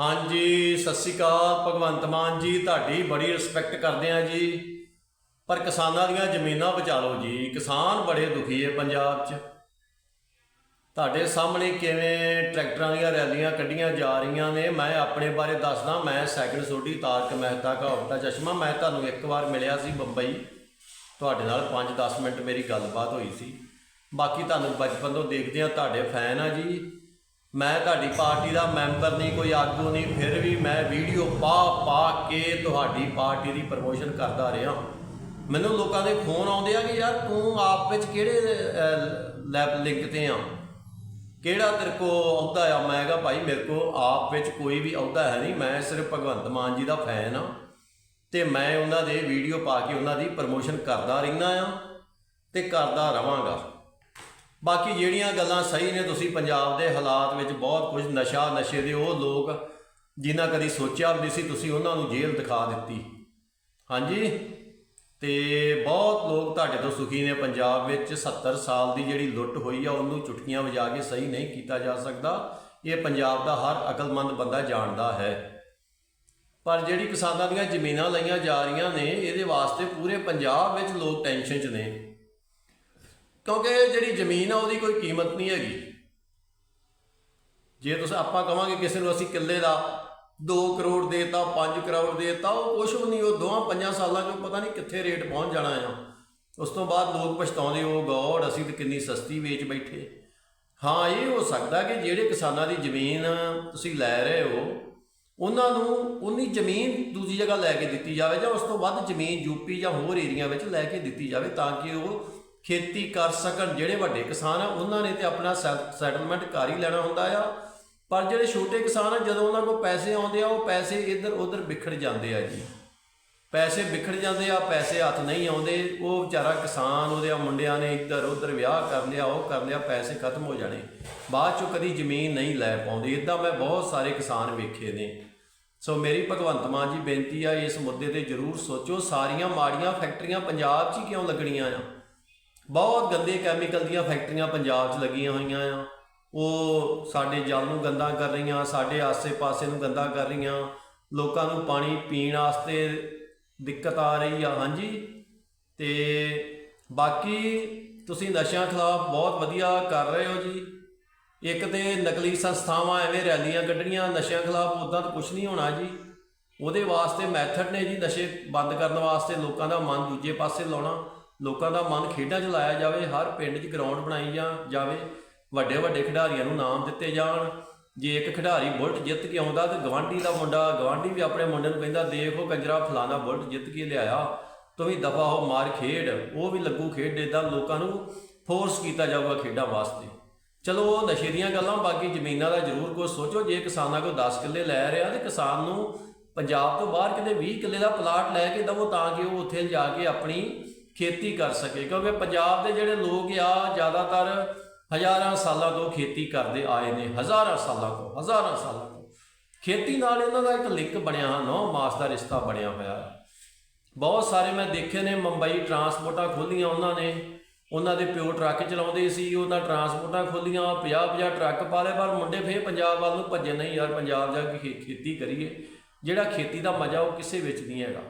ਹਾਂਜੀ, ਸਤਿ ਸ਼੍ਰੀ ਅਕਾਲ, ਭਗਵੰਤ ਮਾਨ ਜੀ, ਤੁਹਾਡੀ ਬੜੀ ਰਿਸਪੈਕਟ ਕਰਦੇ ਆ ਜੀ। ਪਰ ਕਿਸਾਨਾਂ ਦੀਆਂ ਜ਼ਮੀਨਾਂ ਬਚਾ ਲਓ ਜੀ, ਕਿਸਾਨ ਬੜੇ ਦੁਖੀ ਹੈ ਪੰਜਾਬ 'ਚ। ਤੁਹਾਡੇ ਸਾਹਮਣੇ ਕਿਵੇਂ ਟਰੈਕਟਰਾਂ ਦੀਆਂ ਰੈਲੀਆਂ ਕੱਢੀਆਂ ਜਾ ਰਹੀਆਂ ਨੇ, ਮੈਂ ਆਪਣੇ ਬਾਰੇ ਦੱਸਦਾ, ਮੈਂ ਸੈਕਿੰਡ ਸੋਢੀ, ਤਾਰਕ ਮਹਿਤਾ ਕਾ ਉਲਟਾ ਚਸ਼ਮਾ, ਮੈਂ ਤੁਹਾਨੂੰ ਇੱਕ ਵਾਰ ਮਿਲਿਆ ਸੀ ਬੰਬਈ। ਤੁਹਾਡੇ ਨਾਲ 5-10 ਮਿੰਟ ਮੇਰੀ ਗੱਲਬਾਤ ਹੋਈ ਸੀ। ਬਾਕੀ ਤੁਹਾਨੂੰ ਬਚਪਨ ਤੋਂ ਦੇਖਦੇ ਆ ਤੁਹਾਡੇ ਫੈਨ ਆ ਜੀ। ਮੈਂ ਤੁਹਾਡੀ ਪਾਰਟੀ ਦਾ ਮੈਂਬਰ ਨਹੀਂ, ਕੋਈ ਆਗੂ ਨਹੀਂ, ਫਿਰ ਵੀ ਮੈਂ ਵੀਡੀਓ ਪਾ ਪਾ ਕੇ ਤੁਹਾਡੀ ਪਾਰਟੀ ਦੀ ਪ੍ਰਮੋਸ਼ਨ ਕਰਦਾ ਰਿਹਾ। ਮੈਨੂੰ ਲੋਕਾਂ ਦੇ ਫੋਨ ਆਉਂਦੇ ਆ ਕਿ ਯਾਰ ਤੂੰ ਆਪ ਵਿੱਚ ਕਿਹੜੇ ਲੈਬ ਲਿੰਕ ਤੇ ਆ? ਕਿਹੜਾ ਤੇਰੇ ਕੋ ਅਹੁਦਾ ਆ? ਮੈਂ ਕਿਹਾ ਭਾਈ ਮੇਰੇ ਕੋ ਆਪ ਵਿੱਚ ਕੋਈ ਵੀ ਅਹੁਦਾ ਹੈ ਨਹੀਂ, ਮੈਂ ਸਿਰਫ ਭਗਵੰਤ ਮਾਨ ਜੀ ਦਾ ਫੈਨ ਆ। ਤੇ ਮੈਂ ਉਹਨਾਂ ਦੇ ਵੀਡੀਓ ਪਾ ਕੇ ਉਹਨਾਂ ਦੀ ਪ੍ਰਮੋਸ਼ਨ ਕਰਦਾ ਰਹਿੰਦਾ ਆ ਤੇ ਕਰਦਾ ਰਵਾਂਗਾ। ਬਾਕੀ ਜਿਹੜੀਆਂ ਗੱਲਾਂ ਸਹੀ ਨੇ, ਤੁਸੀਂ ਪੰਜਾਬ ਦੇ ਹਾਲਾਤ ਵਿੱਚ ਬਹੁਤ ਕੁਝ ਨਸ਼ਾ, ਨਸ਼ੇ ਦੇ ਉਹ ਲੋਕ ਜਿਨ੍ਹਾਂ ਕਦੀ ਸੋਚਿਆ ਵੀ ਨਹੀਂ ਸੀ, ਤੁਸੀਂ ਉਹਨਾਂ ਨੂੰ ਜੇਲ੍ਹ ਦਿਖਾ ਦਿੱਤੀ। ਹਾਂਜੀ? ਤੇ ਬਹੁਤ ਲੋਕ ਤੁਹਾਡੇ ਤੋਂ ਸੁਖੀ ਨੇ। ਪੰਜਾਬ ਵਿੱਚ 70 ਸਾਲ ਦੀ ਜਿਹੜੀ ਲੁੱਟ ਹੋਈ ਆ, ਉਹਨੂੰ ਚੁਟਕੀਆਂ ਵਜਾ ਕੇ ਸਹੀ ਨਹੀਂ ਕੀਤਾ ਜਾ ਸਕਦਾ। ਇਹ ਪੰਜਾਬ ਦਾ ਹਰ ਅਕਲਮੰਦ ਬੰਦਾ ਜਾਣਦਾ ਹੈ। ਪਰ ਜਿਹੜੀ ਕਿਸਾਨਾਂ ਦੀਆਂ ਜ਼ਮੀਨਾਂ ਲਈਆਂ ਜਾ ਰਹੀਆਂ ਨੇ, ਇਹਦੇ ਵਾਸਤੇ ਪੂਰੇ ਪੰਜਾਬ ਵਿੱਚ ਲੋਕ ਟੈਨਸ਼ਨ 'ਚ ਨੇ। ਕਿਉਂਕਿ ਜਿਹੜੀ ਜ਼ਮੀਨ ਆ, ਉਹਦੀ ਕੋਈ ਕੀਮਤ ਨਹੀਂ ਹੈਗੀ। ਜੇ ਤੁਸੀਂ, ਆਪਾਂ ਕਵਾਂਗੇ ਕਿਸੇ ਨੂੰ ਅਸੀਂ ਕਿੱਲੇ ਦਾ 2 ਕਰੋੜ ਦੇਤਾ 5 ਕਰੋੜ ਦੇਤਾ, ਉਹ ਕੁਛ ਵੀ ਨਹੀਂ, ਉਹ ਦੋਹਾਂ ਪੰਜਾਂ ਸਾਲਾਂ ਚੋਂ ਪਤਾ ਨਹੀਂ ਕਿੱਥੇ ਰੇਟ ਪਹੁੰਚ ਜਾਣਾ ਆ। ਉਸ ਤੋਂ ਬਾਅਦ ਲੋਕ ਪਛਤਾਉਂਦੇ, ਉਹ ਗੋਡ ਅਸੀਂ ਤਾਂ ਕਿੰਨੀ ਸਸਤੀ ਵੇਚ ਬੈਠੇ। ਹਾਂ, ਇਹ ਹੋ ਸਕਦਾ ਕਿ ਜਿਹੜੇ ਕਿਸਾਨਾਂ ਦੀ ਜ਼ਮੀਨ ਤੁਸੀਂ ਲੈ ਰਹੇ ਹੋ, ਉਹਨਾਂ ਨੂੰ ਉਨੀ ਜ਼ਮੀਨ ਦੂਜੀ ਜਗ੍ਹਾ ਲੈ ਕੇ ਦਿੱਤੀ ਜਾਵੇ ਜਾਂ ਉਸ ਤੋਂ ਵੱਧ ਜ਼ਮੀਨ ਯੂਪੀ ਜਾਂ ਹੋਰ ਏਰੀਆ ਵਿੱਚ ਲੈ ਕੇ ਦਿੱਤੀ ਜਾਵੇ ਤਾਂ ਕਿ ਉਹ ਖੇਤੀ ਕਰ ਸਕਣ। ਜਿਹੜੇ ਵੱਡੇ ਕਿਸਾਨ ਆ, ਉਹਨਾਂ ਨੇ ਤੇ ਆਪਣਾ ਸੈਟਲਮੈਂਟ ਕਰ ਹੀ ਲੈਣਾ ਹੁੰਦਾ ਆ। ਪਰ ਜਿਹੜੇ ਛੋਟੇ ਕਿਸਾਨ ਆ, ਜਦੋਂ ਉਹਨਾਂ ਕੋਲ ਪੈਸੇ ਆਉਂਦੇ ਆ, ਉਹ ਪੈਸੇ ਇੱਧਰ ਉੱਧਰ ਵਿਖੜ ਜਾਂਦੇ ਆ ਜੀ। ਪੈਸੇ ਵਿਖੜ ਜਾਂਦੇ ਆ, ਪੈਸੇ ਹੱਥ ਨਹੀਂ ਆਉਂਦੇ। ਉਹ ਵਿਚਾਰਾ ਕਿਸਾਨ, ਉਹਦੇ ਆ ਮੁੰਡਿਆਂ ਨੇ ਇੱਧਰ ਉੱਧਰ ਵਿਆਹ ਕਰ ਲਿਆ, ਉਹ ਕਰ ਲਿਆ, ਪੈਸੇ ਖਤਮ ਹੋ ਜਾਣੇ। ਬਾਅਦ ਚੋਂ ਕਦੀ ਜ਼ਮੀਨ ਨਹੀਂ ਲੈ ਪਾਉਂਦੇ। ਇਦਾਂ ਮੈਂ ਬਹੁਤ ਸਾਰੇ ਕਿਸਾਨ ਵੇਖੇ ਨੇ। ਸੋ ਮੇਰੀ ਭਗਵੰਤ ਮਾਨ ਜੀ ਬੇਨਤੀ ਆ, ਇਸ ਮੁੱਦੇ ਤੇ ਜਰੂਰ ਸੋਚੋ। ਸਾਰੀਆਂ ਮਾੜੀਆਂ ਫੈਕਟਰੀਆਂ ਪੰਜਾਬ 'ਚ ਹੀ ਕਿਉਂ ਲੱਗਣੀਆਂ ਆ? ਬਹੁਤ ਗੰਦੇ ਕੈਮੀਕਲ ਦੀਆਂ ਫੈਕਟਰੀਆਂ ਪੰਜਾਬ 'ਚ ਲੱਗੀਆਂ ਹੋਈਆਂ ਆ। ਉਹ ਸਾਡੇ ਜਲ ਨੂੰ ਗੰਦਾ ਕਰ ਰਹੀਆਂ, ਸਾਡੇ ਆਸੇ-ਪਾਸੇ ਨੂੰ ਗੰਦਾ ਕਰ ਰਹੀਆਂ। ਲੋਕਾਂ ਨੂੰ ਪਾਣੀ ਪੀਣ ਵਾਸਤੇ ਦਿੱਕਤ ਆ ਰਹੀ ਆ, ਹਾਂਜੀ। ਤੇ ਬਾਕੀ ਤੁਸੀਂ ਨਸ਼ਿਆਂ ਖਿਲਾਫ ਬਹੁਤ ਵਧੀਆ ਕਰ ਰਹੇ ਹੋ ਜੀ। ਇੱਕ ਤੇ ਨਕਲੀ ਸੰਸਥਾਵਾਂ ਐਵੇਂ ਰੈਲੀਆਂ ਕੱਢਣੀਆਂ, ਨਸ਼ਿਆਂ ਖਿਲਾਫ ਉਦਾਂ ਤਾਂ ਕੁਝ ਨਹੀਂ ਹੋਣਾ ਜੀ। ਉਹਦੇ ਵਾਸਤੇ ਮੈਥਡ ਨੇ ਜੀ ਨਸ਼ੇ ਬੰਦ ਕਰਨ ਵਾਸਤੇ ਲੋਕਾਂ ਦਾ ਮਨ ਦੂਜੇ ਪਾਸੇ ਲਾਉਣਾ। ਲੋਕਾਂ ਦਾ ਮਨ ਖੇਡਾਂ 'ਚ ਲਾਇਆ ਜਾਵੇ, ਹਰ ਪਿੰਡ 'ਚ ਗਰਾਊਂਡ ਬਣਾਈ ਜਾ ਜਾਵੇ, ਵੱਡੇ ਵੱਡੇ ਖਿਡਾਰੀਆਂ ਨੂੰ ਨਾਮ ਦਿੱਤੇ ਜਾਣ। ਜੇ ਇੱਕ ਖਿਡਾਰੀ ਬੁਲਟ ਜਿੱਤ ਕੇ ਆਉਂਦਾ ਤੇ ਗਵਾਂਢੀ ਦਾ ਮੁੰਡਾ ਗਵਾਂਢੀ ਵੀ ਆਪਣੇ ਮੁੰਡੇ ਨੂੰ ਕਹਿੰਦਾ, ਦੇਖੋ ਕੰਜਰਾ ਫਲਾਣਾ ਬੁਲਟ ਜਿੱਤ ਕੇ ਲਿਆਇਆ, ਤੂੰ ਵੀ ਦਫਾ ਹੋ, ਮਾਰ ਖੇਡ। ਉਹ ਵੀ ਲੱਗੂ ਖੇਡ ਇਦਾਂ ਲੋਕਾਂ ਨੂੰ ਫੋਰਸ ਕੀਤਾ ਜਾਊਗਾ ਖੇਡਾਂ ਵਾਸਤੇ। ਚਲੋ, ਉਹ ਨਸ਼ੇ ਦੀਆਂ ਗੱਲਾਂ, ਬਾਕੀ ਜ਼ਮੀਨਾਂ ਦਾ ਜ਼ਰੂਰ ਕੋਈ ਸੋਚੋ। ਜੇ ਕਿਸਾਨਾਂ ਕੋਲ 10 ਕਿੱਲੇ ਲੈ ਰਿਹਾ ਤੇ ਕਿਸਾਨ ਨੂੰ ਪੰਜਾਬ ਤੋਂ ਬਾਹਰ ਕਿਤੇ 20 ਕਿੱਲੇ ਦਾ ਪਲਾਟ ਲੈ ਕੇ ਦਵੋ ਤਾਂ ਕਿ ਉਹ ਉੱਥੇ ਜਾ ਕੇ ਆਪਣੀ ਖੇਤੀ ਕਰ ਸਕੇ, ਕਿਉਂਕਿ ਪੰਜਾਬ ਦੇ ਜਿਹੜੇ ਲੋਕ ਆ, ਜ਼ਿਆਦਾਤਰ ਹਜ਼ਾਰਾਂ ਸਾਲਾਂ ਤੋਂ ਖੇਤੀ ਕਰਦੇ ਆਏ ਨੇ, ਹਜ਼ਾਰਾਂ ਸਾਲਾਂ ਤੋਂ, ਹਜ਼ਾਰਾਂ ਸਾਲਾਂ ਤੋਂ। ਖੇਤੀ ਨਾਲ ਇਹਨਾਂ ਦਾ ਇੱਕ ਲਿੰਕ ਬਣਿਆ ਹੈ ਨੌ ਮਾਸ ਦਾ ਰਿਸ਼ਤਾ ਬਣਿਆ ਹੋਇਆ। ਹੈ ਬਹੁਤ ਸਾਰੇ ਮੈਂ ਦੇਖੇ ਨੇ, ਮੁੰਬਈ ਟਰਾਂਸਪੋਰਟਾਂ ਖੋਲੀਆਂ ਉਹਨਾਂ ਨੇ। ਉਹਨਾਂ ਦੇ ਪਿਓ ਟਰੱਕ ਚਲਾਉਂਦੇ ਸੀ ਉਹਨਾਂ ਟਰਾਂਸਪੋਰਟਾਂ ਖੋਲੀਆਂ 50 50 ਟਰੱਕ ਪਾਲੇ, ਪਰ ਮੁੰਡੇ ਫੇਰ ਪੰਜਾਬ ਵੱਲ ਨੂੰ ਭੱਜੇ, ਨਹੀਂ ਯਾਰ, ਪੰਜਾਬ ਜਾ ਕੇ ਖੇ- ਖੇਤੀ ਕਰੀਏ। ਜਿਹੜਾ ਖੇਤੀ ਦਾ ਮਜ਼ਾ ਉਹ ਕਿਸੇ ਵਿੱਚ ਨਹੀਂ ਹੈਗਾ।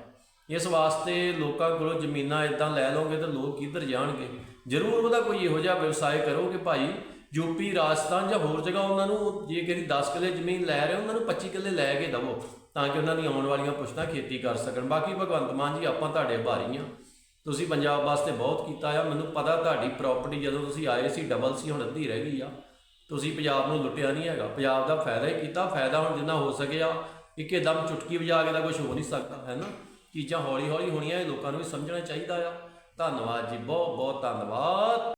ਇਸ ਵਾਸਤੇ ਲੋਕਾਂ ਕੋਲੋਂ ਜ਼ਮੀਨਾਂ ਇਦਾਂ ਲੈ ਲਓਗੇ ਤਾਂ ਲੋਕ ਕਿੱਧਰ ਜਾਣਗੇ? ਜ਼ਰੂਰ ਉਹਦਾ ਕੋਈ ਇਹੋ ਜਿਹਾ ਵਿਵਸਾय ਕਰੋ ਕਿ ਭਾਈ ਯੂਪੀ ਰਾਜਸਥਾਨ ਜਾਂ ਹੋਰ ਜਗ੍ਹਾ ਉਹਨਾਂ ਨੂੰ ਜੇ ਕਿਹਦੀ 10 ਕਿੱਲੇ ਜ਼ਮੀਨ ਲੈ ਰਹੇ ਉਹਨਾਂ ਨੂੰ 25 ਕਿੱਲੇ ਲੈ ਕੇ ਦਵੋ ਤਾਂ ਕਿ ਉਹਨਾਂ ਦੀ ਆਉਣ ਵਾਲੀਆਂ ਪੁਸ਼ਤਾਂ ਖੇਤੀ ਕਰ ਸਕਣ। ਬਾਕੀ ਭਗਵੰਤ ਮਾਨ ਜੀ, ਆਪਾਂ ਤੁਹਾਡੇ ਭਾਰੀ ਆ ਤੁਸੀਂ ਪੰਜਾਬ ਵਾਸਤੇ ਬਹੁਤ ਕੀਤਾ ਆ। ਮੈਨੂੰ ਪਤਾ ਤੁਹਾਡੀ ਪ੍ਰਾਪਰਟੀ ਜਦੋਂ ਤੁਸੀਂ ਆਏ ਸੀ ਡਬਲ ਸੀ, ਹੁਣ ਅੱਧੀ ਰਹਿ ਗਈ ਆ। ਤੁਸੀਂ ਪੰਜਾਬ ਨੂੰ ਲੁੱਟਿਆ ਨਹੀਂ ਹੈਗਾ। ਪੰਜਾਬ ਦਾ ਫਾਇਦਾ ਹੀ ਕੀਤਾ। ਫਾਇਦਾ ਹੁਣ ਜਿੰਨਾ ਹੋ ਸਕਿਆ ਇੱਕਦਮ ਚੁਟਕੀ ਵਜਾ ਕੇ ਤਾਂ ਕੁਝ ਹੋ ਨਹੀਂ ਸਕਦਾ, ਹੈ ਨਾ? ਚੀਜ਼ਾਂ ਹੌਲੀ ਹੌਲੀ ਹੋਣੀਆਂ, ਇਹ ਲੋਕਾਂ ਨੂੰ ਵੀ ਸਮਝਣਾ ਚਾਹੀਦਾ ਆ। ਧੰਨਵਾਦ ਜੀ ਬਹੁਤ ਬਹੁਤ ਧੰਨਵਾਦ।